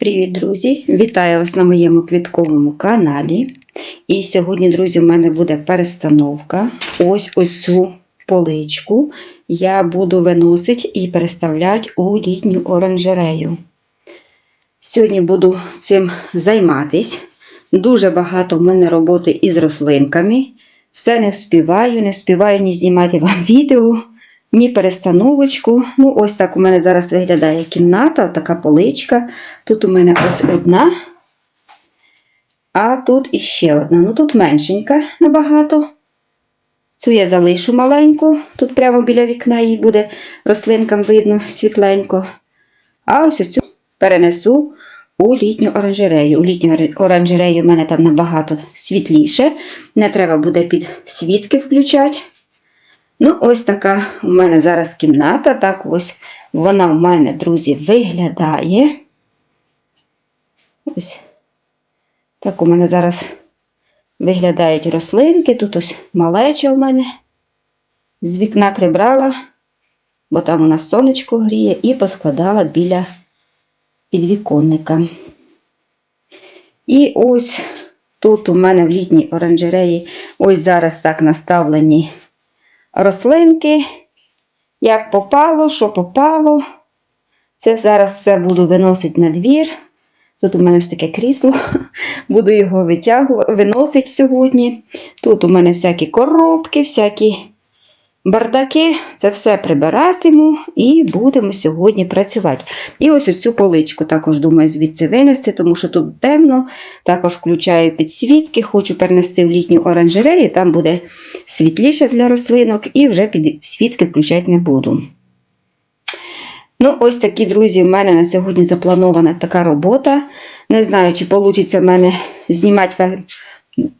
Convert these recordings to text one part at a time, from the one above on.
Привіт, друзі! Вітаю вас на моєму квітковому каналі. І сьогодні, друзі, в мене буде перестановка. Ось оцю поличку я буду виносити і переставляти у літню оранжерею. Сьогодні буду цим займатись. Дуже багато в мене роботи із рослинками. Все не вспіваю, не вспіваю ні знімати вам відео, ні перестановочку. Ну, ось так у мене зараз виглядає кімната, така поличка. Тут у мене ось одна, а тут іще одна. Ну тут меншенька набагато. Цю я залишу маленьку, тут прямо біля вікна їй буде рослинкам видно світленько. А ось оцю перенесу у літню оранжерею. У літню оранжерею в мене там набагато світліше. Не треба буде під світки включати. Ну, ось така у мене зараз кімната. Так ось вона в мене, друзі, виглядає. Ось так у мене зараз виглядають рослинки. Тут ось малеча у мене з вікна прибрала, бо там у нас сонечко гріє, і поскладала біля підвіконника. І ось тут у мене в літній оранжереї ось зараз так наставлені рослинки. Як попало, що попало. Це зараз все буду виносити на двір. Тут у мене ось таке крісло, буду його витягувати, виносити сьогодні. Тут у мене всякі коробки, всякі бардаки. Це все прибиратиму і будемо сьогодні працювати. І ось оцю поличку також думаю звідси винести, тому що тут темно. Також включаю підсвітки, хочу перенести в літню оранжерею, там буде світліше для рослинок, і вже підсвітки включати не буду. Ну, ось такі, друзі, в мене на сьогодні запланована така робота. Не знаю, чи вийде в мене знімати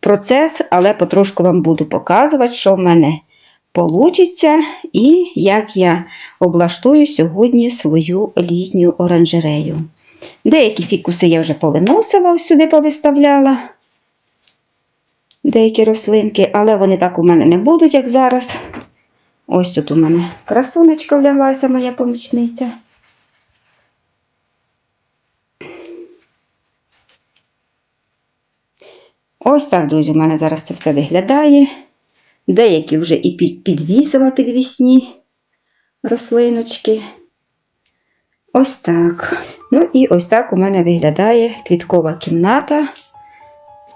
процес, але потрошку вам буду показувати, що в мене вийде і як я облаштую сьогодні свою літню оранжерею. Деякі фікуси я вже повиносила, сюди повиставляла. Деякі рослинки, але вони так у мене не будуть, як зараз. Ось тут у мене красунечка вляглася, моя помічниця. Ось так, друзі, у мене зараз це все виглядає. Деякі вже і підвісила підвісні рослиночки. Ось так. Ну і ось так у мене виглядає квіткова кімната.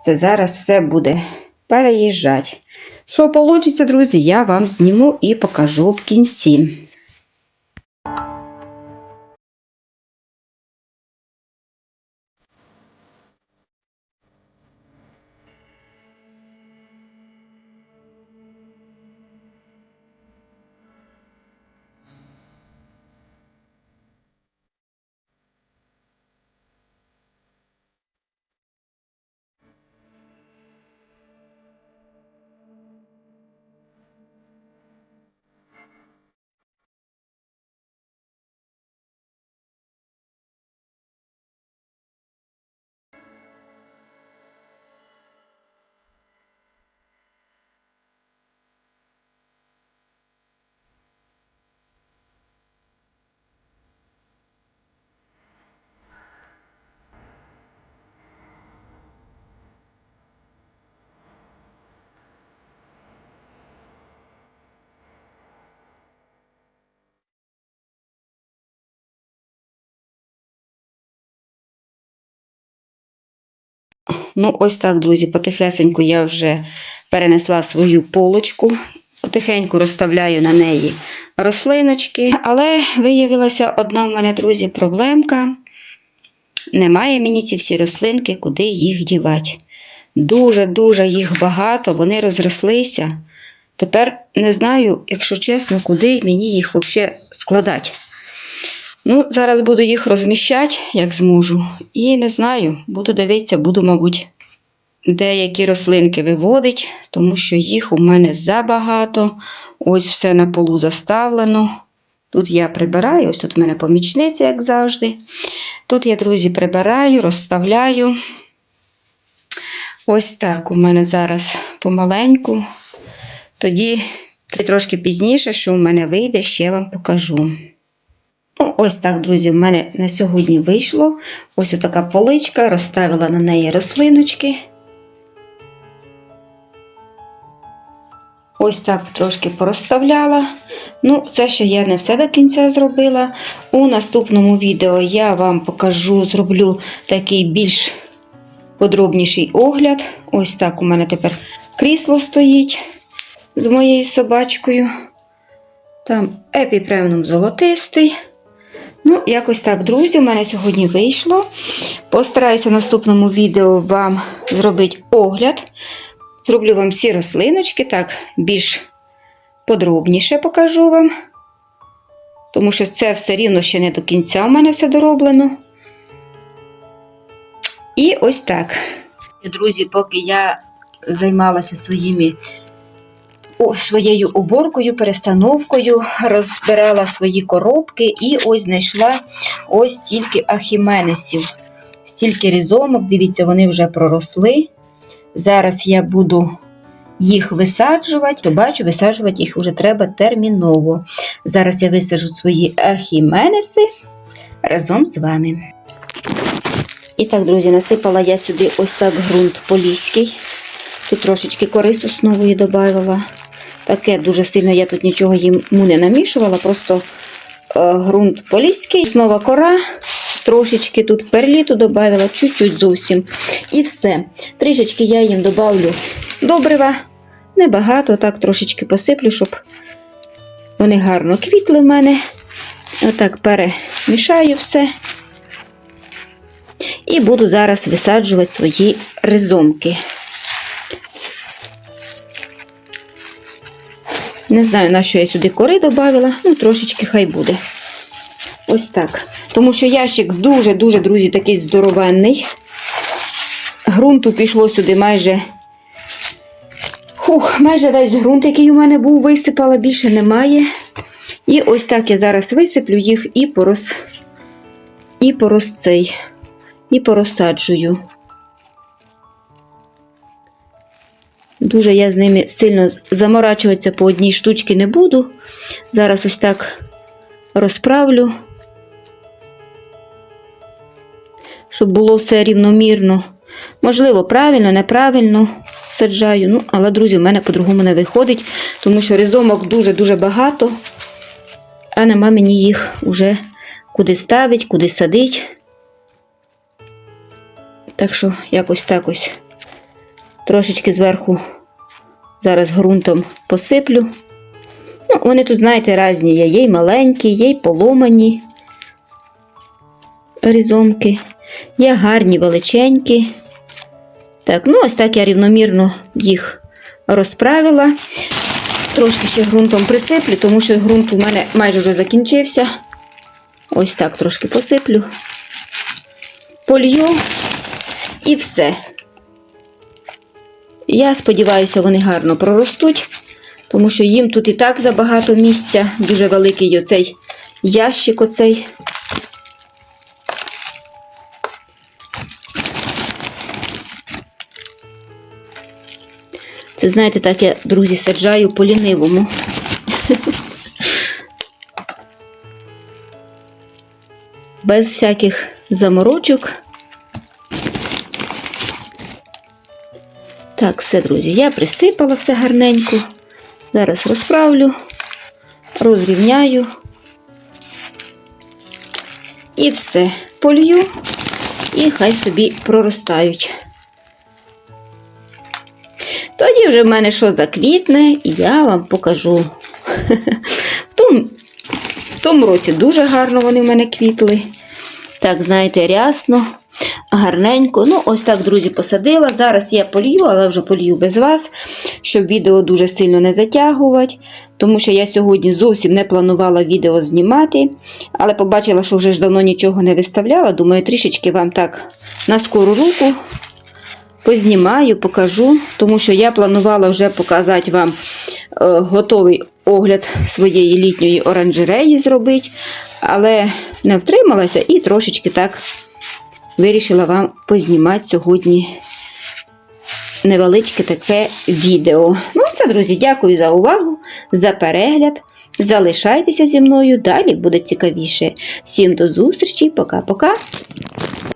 Це зараз все буде переїжджати. Що вийде, друзі, я вам зніму і покажу в кінці. Ну, ось так, друзі, потихесеньку я вже перенесла свою полочку, потихеньку розставляю на неї рослиночки. Але виявилася одна в мене, друзі, проблемка. Немає мені ці всі рослинки, куди їх дівати. Дуже-дуже їх багато, вони розрослися. Тепер не знаю, якщо чесно, куди мені їх взагалі складати. Ну, Зараз буду їх розміщати, як зможу. І не знаю, буду дивитися, буду, мабуть, деякі рослинки виводити, тому що їх у мене забагато. Ось все на полу заставлено. Тут я прибираю, ось тут у мене помічниця, як завжди. Тут я, друзі, прибираю, розставляю. Ось так у мене зараз помаленьку. Тоді трошки пізніше, що у мене вийде, ще вам покажу. Ну, ось так, друзі, в мене на сьогодні вийшло. Ось така поличка, розставила на неї рослиночки. Ось так трошки порозставляла. Ну, це ще я не все до кінця зробила. У наступному відео я вам покажу, зроблю такий більш подробніший огляд. Ось так у мене тепер крісло стоїть з моєю собачкою. Там епіпремнум золотистий. Ну, якось так, друзі, у мене сьогодні вийшло. Постараюся в наступному відео вам зробити огляд. Зроблю вам всі рослиночки, так, більш подробніше покажу вам. Тому що це все рівно ще не до кінця у мене все дороблено. І ось так. Друзі, поки я займалася своїми своєю уборкою, перестановкою, розбирала свої коробки і ось знайшла ось стільки ахіменесів, стільки різомок. Дивіться, вони вже проросли. Зараз я буду їх висаджувати. Бачу, висаджувати їх вже треба терміново. Зараз я висаджу свої ахіменеси разом з вами. І так, друзі, насипала я сюди ось так ґрунт поліський. Тут трошечки кори соснової додавала. Таке дуже сильно я тут нічого йому не намішувала, просто е, ґрунт поліський, основа кора, трошечки тут перліту додавала, чуть-чуть зовсім. І все. Трішечки я їм додавлю добрива. Небагато, так трошечки посиплю, щоб вони гарно квітли в мене. Отак перемішаю все. І буду зараз висаджувати свої ризомки. Не знаю, на що я сюди кори додавала, ну трошечки хай буде. Ось так. Тому що ящик дуже-дуже, друзі, такий здоровенний. Грунту пішло сюди майже. Хух, майже весь ґрунт, який у мене був, висипала, більше немає. І ось так я зараз висиплю їх і порос... і порос цей, і порозсаджую. Дуже я з ними сильно заморачуватися по одній штучці не буду. Зараз ось так розправлю, щоб було все рівномірно. Можливо, правильно, неправильно саджаю. Ну, але, друзі, в мене по-другому не виходить, тому що ризомок дуже-дуже багато, а нема мені їх уже куди ставить, куди садить. Так що якось так ось трошечки зверху зараз ґрунтом посиплю. Ну, Вони тут, знаєте, різні є. Є й маленькі, є й поломані різомки, є гарні величенькі. Так, ну ось так я рівномірно їх розправила. Трошки ще ґрунтом присиплю, тому що ґрунт у мене майже вже закінчився. Ось так трошки посиплю, полью і все. Я сподіваюся, вони гарно проростуть, тому що їм тут і так забагато місця, дуже великий оцей ящик оцей. Це, знаєте, так я, друзі, саджаю по лінивому. Без всяких заморочок. Так, все, друзі, я присипала все гарненько. Зараз розправлю, розрівняю і все полью, і хай собі проростають. Тоді вже в мене що заквітне, і я вам покажу. В тому, в тому році дуже гарно вони в мене квітли. Так, знаєте, рясно гарненько. Ну, ось так, друзі, посадила. Зараз я полью, але вже полью без вас, щоб відео дуже сильно не затягувати. Тому що я сьогодні зовсім не планувала відео знімати. Але побачила, що вже ж давно нічого не виставляла. Думаю, трішечки вам так на скору руку познімаю, покажу. Тому що я планувала вже показати вам е, готовий огляд своєї літньої оранжереї зробити. Але не втрималася і трошечки так вирішила вам познімати сьогодні невеличке таке відео. Ну, все, друзі, дякую за увагу, за перегляд. Залишайтеся зі мною, далі буде цікавіше. Всім до зустрічі, пока-пока.